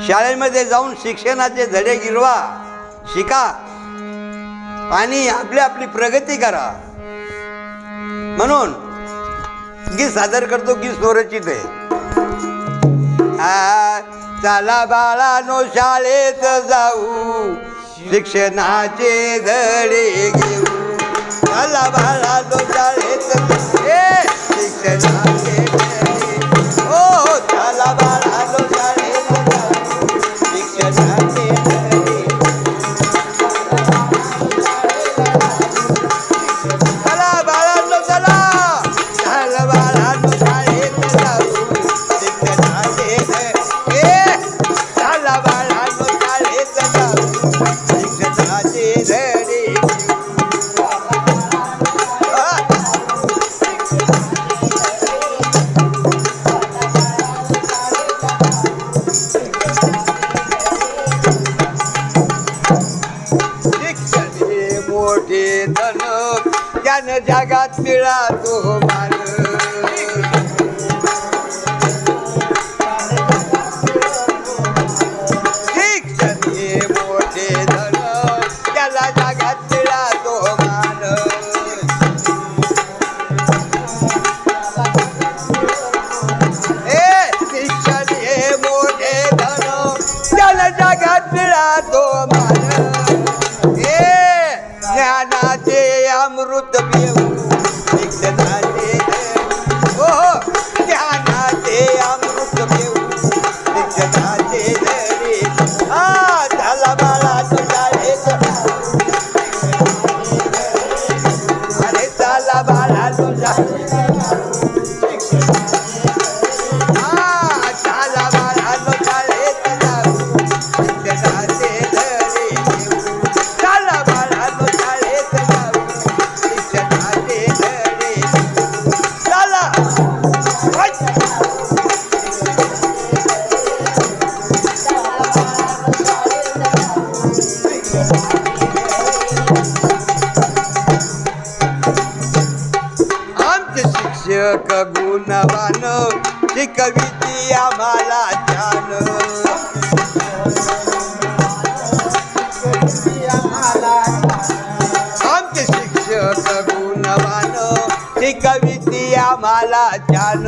शाळेमध्ये जाऊन शिक्षणाचे धडे गिरवा शिका आणि आपली आपली प्रगती करा. म्हणून गीत सादर करतो गीत स्वरचित आहे. चला बाळा नो शाळेत जाऊ शिक्षणाचे धडे घेऊ. चला बाळा नो जगात तिळा तो मान लेखक गुणवान शिकविती आम्हाला छान. आमचे शिक्षक गुणवान शिकविती आम्हाला छान.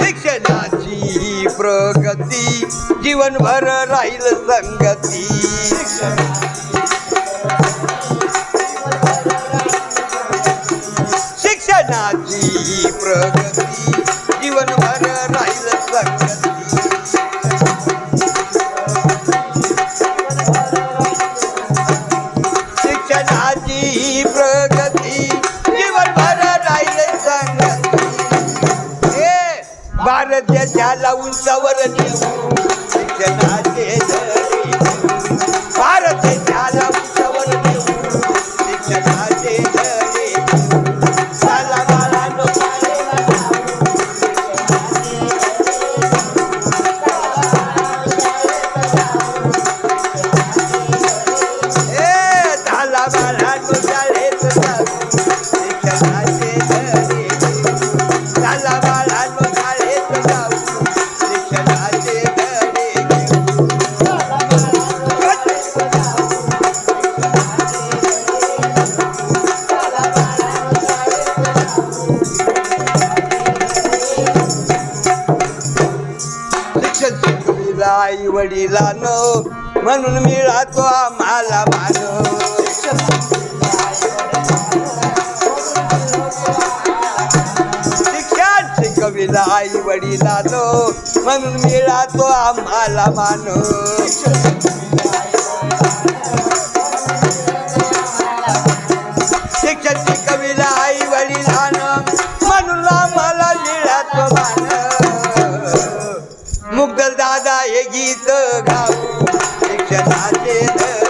शिक्षणाची प्रगती जीवनभर राहील संगती. शिक्षणाची प्रगती जीवनभर राहील संगती. देशाला उंचावर नेऊ शिकविला आई वडिलान म्हणून मिळातो आम्हाला मान शिक्षण शिकविला आई वडिलान म्हणून मिळातो आम्हाला मान दादा हे गीत गाऊ. शिक्षणाचे